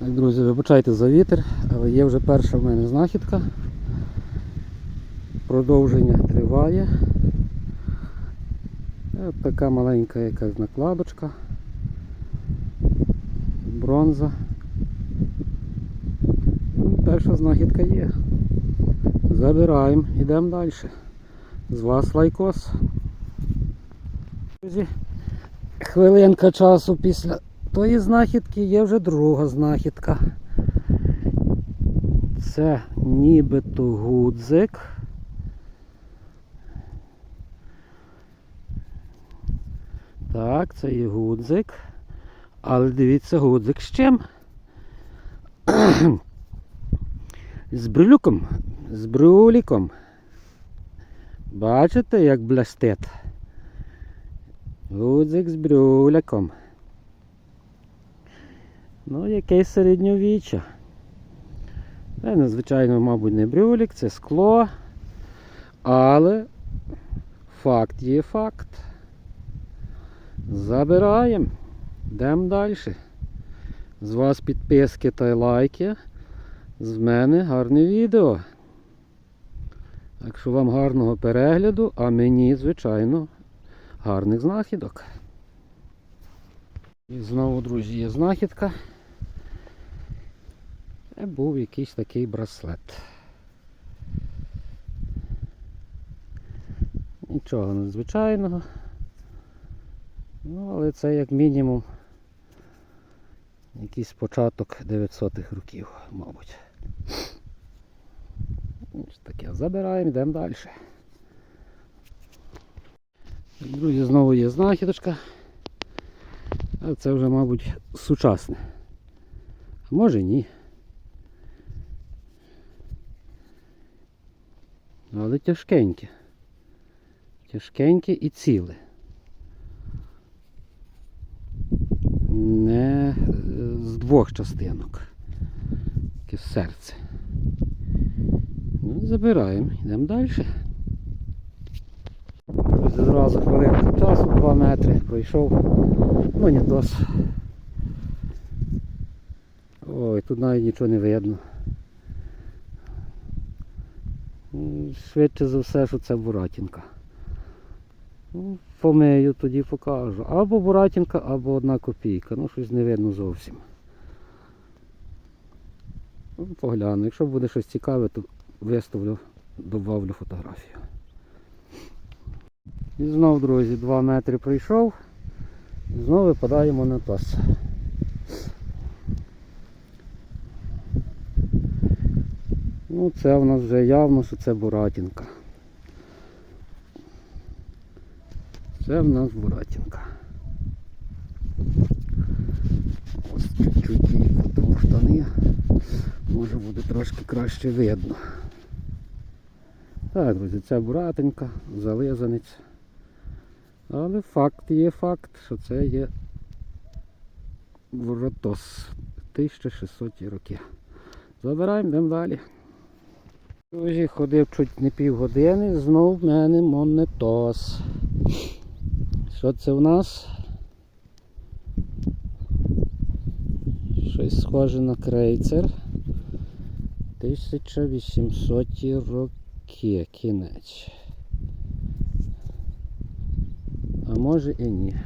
Так, друзі, вибачайте за вітер, але є вже перша в мене знахідка. Продовження триває. От така маленька якась накладочка. Бронза. Ну, Перша знахідка є. Забираємо, йдемо далі. З вас лайкос. Друзі, хвилинка часу після тої знахідки є вже друга знахідка. Це нібито гудзик. Так, це є гудзик. Але дивіться, гудзик з чим? з брюлюком, з брюліком. Бачите, як блестить? Гудзик з брюляком. Ну, якесь середньовіччя. Це, надзвичайно, мабуть, не брюлік, це скло. Але факт є факт. Забираємо. Йдемо далі. З вас підписки та лайки. З мене гарне відео. Так що вам гарного перегляду, а мені, звичайно, гарних знахідок. І знову, друзі, є знахідка. Був якийсь такий браслет. Нічого надзвичайного. Ну, але це як мінімум якийсь початок 900-х років, мабуть. Таке забираємо, йдемо далі. Друзі, знову є знахідочка. А це вже, мабуть, сучасне. А може ні. Але тяжкеньке. Тяжкеньке і ціле. Не е, з двох частинок. Таке серце. Ну, забираємо, йдемо далі. Зразу хвилинку часу, 2 метри пройшов. Монітос. Ой, тут навіть нічого не видно. Швидше за все, що це буратінка. Ну, Помию тоді покажу. Або буратінка, або одна копійка. Ну щось не видно зовсім. Ну, Погляну. Якщо буде щось цікаве, то виставлю, добавлю фотографію. І знов, друзі, 2 метри пройшов. І знову випадаємо на таз. Ну, це в нас вже явно, що це буратінка. Це в нас буратінка. Ось чуть-чуть її штани. Може буде трошки краще видно. Так, друзі, це буратенька, зализанець. Але факт є факт, що це є Воротос 1600 роки. Забираємо, йдемо далі. Друзі, ходив чуть не півгодини, знов в мене монетос. Що це в нас? Щось схоже на крейцер. 1800 роки кінець. А може і ні.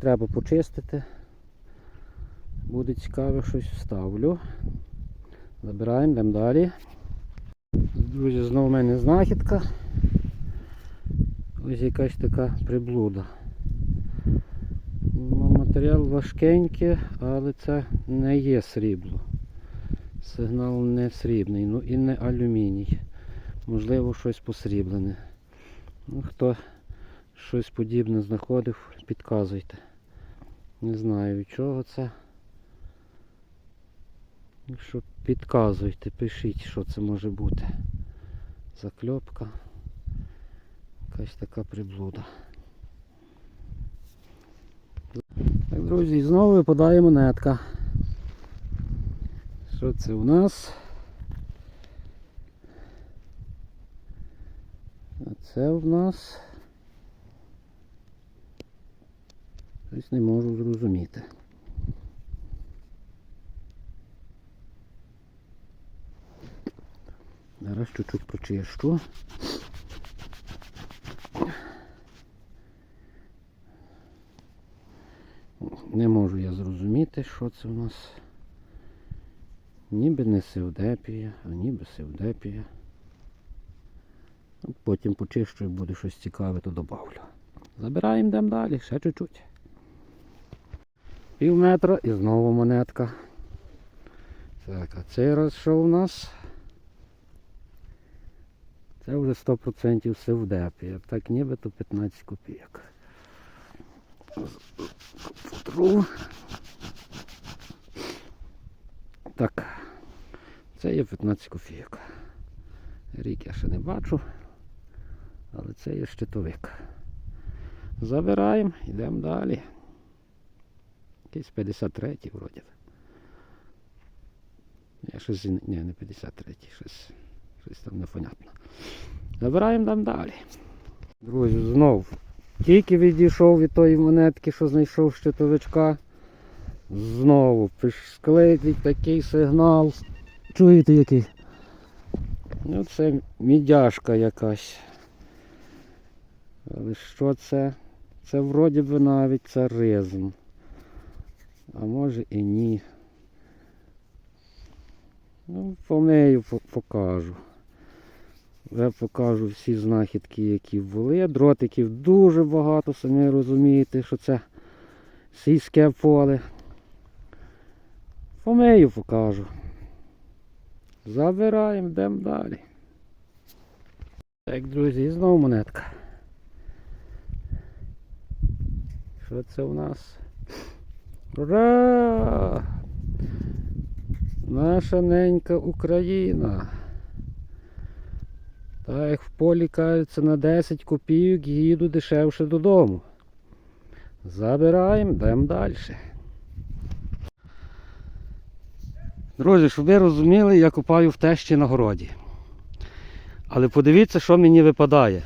Треба почистити. Буде цікаво, щось вставлю. Забираємо, йдемо далі. Друзі, знову в мене знахідка. Ось якась така приблуда. Ну, матеріал важкенький, але це не є срібло. Сигнал не срібний, ну і не алюміній. Можливо, щось посріблене. Ну, хто щось подібне знаходив, підказуйте. Не знаю від чого це. Якщо підказуйте, пишіть, що це може бути. Закльопка. Якась така приблуда. Так, друзі, знову випадає монетка. Що це у нас? А це в нас щось не можу зрозуміти. Зараз чуть-чуть почищу. Не можу я зрозуміти, що це у нас. Ніби не севдепія, а ніби севдепія. Ну, Потім почищу і буде щось цікаве, то добавлю. Забираємо, йдемо далі, ще чуть-чуть. Пів метра і знову монетка. Так, а цей раз що у нас? Це вже 100% севдепія. Так нібито 15 копійок. Потру. Так. Це є 15 копійок. Рік я ще не бачу, але це є щитовик. Забираємо, йдемо далі. Якийсь 53-й вроді. Я щось, ні, не 53-й, щось, щось там непонятно. Забираємо там далі. Друзі, знов. Тільки відійшов від тої монетки, що знайшов щитовичка. Знову склеїть такий сигнал. Чуєте який? Ну це мідяшка якась. Але що це? Це вроді би навіть царизм. А може і ні. Ну, помию, покажу. Вже покажу всі знахідки, які були. Дротиків дуже багато, самі розумієте, що це сільське поле. Помию покажу. Забираємо, йдемо далі. Так, друзі, і знову монетка. Що це у нас? Ура! Наша ненька Україна. Так як в полі каються на 10 копійок, їду дешевше додому. Забираємо, йдемо далі. Друзі, щоб ви розуміли, я купаю в тещі на городі. Але подивіться, що мені випадає.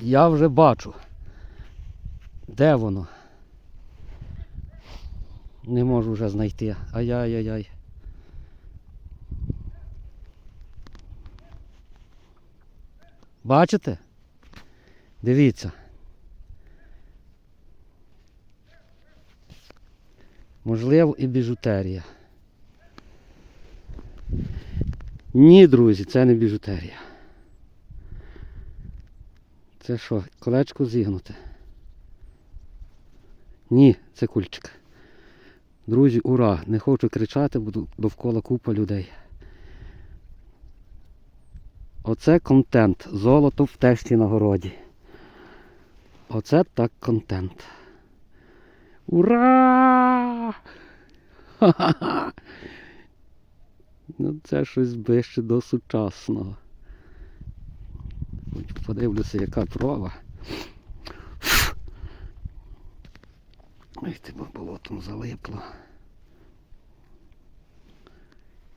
Я вже бачу. Де воно? Не можу вже знайти. Ай-яй-яй-яй. Бачите? Дивіться. Можливо, і біжутерія. Ні, друзі, це не біжутерія. Це що, колечко зігнуте? Ні, це кульчик. Друзі, ура! Не хочу кричати, буду довкола купа людей. Оце контент. Золото в тещі на городі. Оце так контент. Ура! Ха-ха-ха! Ну це щось ближче до сучасного. Подивлюся, яка прова. Ой, ти бо болотом залипло.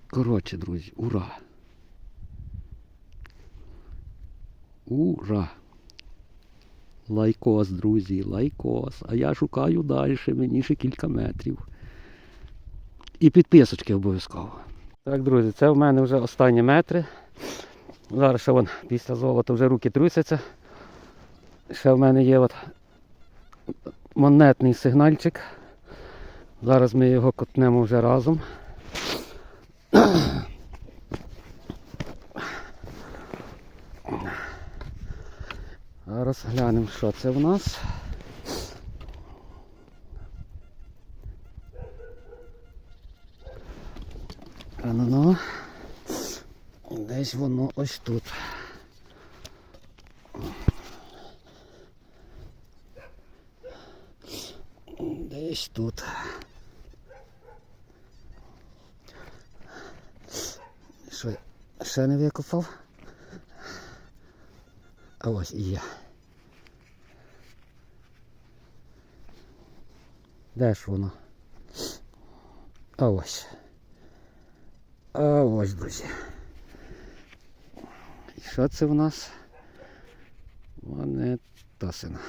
Коротше, друзі, ура! Ура! Лайкос, друзі, лайкос. А я шукаю далі, мені ще кілька метрів. І підписочки обов'язково. Так, друзі, це в мене вже останні метри. Зараз ще вон після золота вже руки трусяться. Ще в мене є от монетний сигнальчик. Зараз ми його котнемо вже разом. Зараз глянемо, що це в нас. Ну. Десь воно ось тут. Десь тут. Що, ще не викопав? А ось і є. Де ж воно? А ось. А ось, друзі. І що це в нас? Монетасина.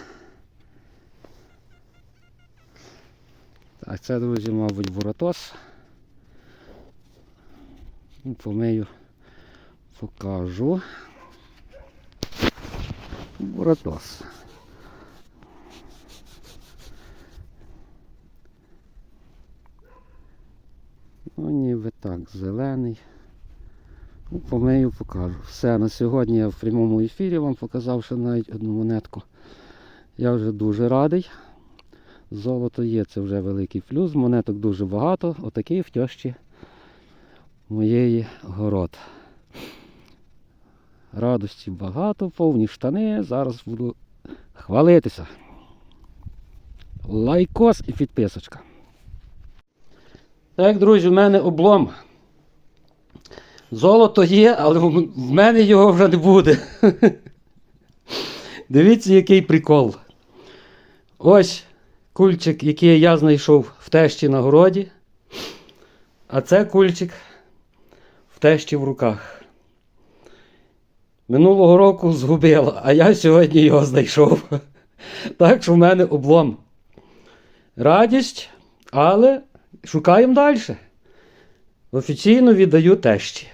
Так, це, друзі, мабуть, буратос. Ну, Помию покажу. Бородос. Ну, ніби так, зелений. Ну, помию, покажу. Все, на сьогодні я в прямому ефірі вам показав ще навіть одну монетку. Я вже дуже радий. Золото є, це вже великий плюс. Монеток дуже багато. Отакий в тьощі моєї город. Радості багато, повні штани. Зараз буду хвалитися. Лайкос і підписочка. Так, друзі, в мене облом. Золото є, але в мене його вже не буде. Дивіться, який прикол. Ось кульчик, який я знайшов в тещі на городі. А це кульчик в тещі в руках. Минулого року згубила, а я сьогодні його знайшов. Так що в мене облом. Радість, але шукаємо далі. Офіційно віддаю тещі.